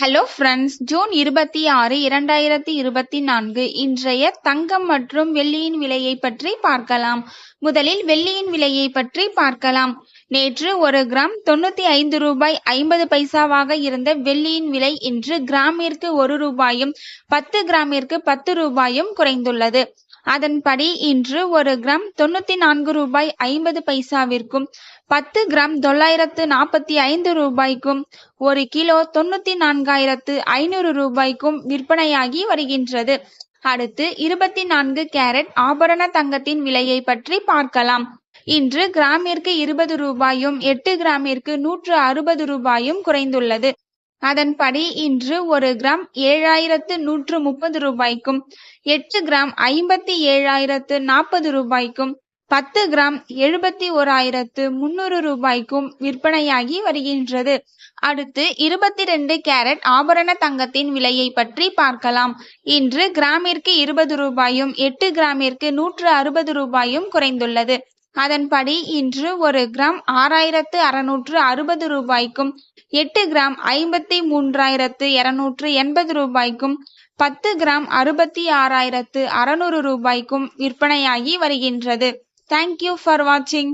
Hello friends June இருபத்தி ஆறு இரண்டாயிரத்தி இருபத்தி நான்கு. இன்றைய தங்கம் மற்றும் வெள்ளியின் விலையை பற்றி பார்க்கலாம். முதலில் வெள்ளியின் விலையை பற்றி பார்க்கலாம். நேற்று ஒரு கிராம் தொண்ணூத்தி ஐந்து ரூபாய் ஐம்பது பைசாவாக இருந்த வெள்ளியின் விலை இன்று கிராமிற்கு ஒரு ரூபாயும் பத்து கிராமிற்கு பத்து ரூபாயும் குறைந்துள்ளது. அதன்படி இன்று ஒரு கிராம் தொண்ணூத்தி நான்கு ரூபாய் ஐம்பது பைசாவிற்கும் பத்து கிராம் தொள்ளாயிரத்து நாற்பத்தி ஐந்து ரூபாய்க்கும் ஒரு கிலோ தொண்ணூத்தி நான்காயிரத்து ஐநூறு ரூபாய்க்கும் விற்பனையாகி வருகின்றது. அடுத்து இருபத்தி நான்கு கேரட் ஆபரண தங்கத்தின் விலையை பற்றி பார்க்கலாம். இன்று கிராமிற்கு இருபது ரூபாயும் எட்டு கிராமிற்கு நூற்று அறுபது ரூபாயும் குறைந்துள்ளது. அதன்படி இன்று ஒரு கிராம் ஏழாயிரத்து நூற்று முப்பது ரூபாய்க்கும் எட்டு கிராம் ஐம்பத்தி ஏழாயிரத்து நாற்பது ரூபாய்க்கும் பத்து கிராம் எழுபத்தி ஓராயிரத்து முன்னூறு ரூபாய்க்கும் விற்பனையாகி வருகின்றது. அடுத்து இருபத்தி ரெண்டு கேரட் ஆபரண தங்கத்தின் விலையை பற்றி பார்க்கலாம். இன்று கிராமிற்கு இருபது ரூபாயும் எட்டு கிராமிற்கு நூற்று அறுபது ரூபாயும் குறைந்துள்ளது. அதன்படி இன்று ஒரு கிராம் ஆறாயிரத்து அறுநூற்று அறுபது ரூபாய்க்கும் எட்டு கிராம் ஐம்பத்தி மூன்றாயிரத்து இருநூற்று எண்பது ரூபாய்க்கும் பத்து கிராம் அறுபத்தி ஆறாயிரத்து அறுநூறு ரூபாய்க்கும் விற்பனையாகி வருகின்றது. தேங்க்யூ ஃபார் வாட்சிங்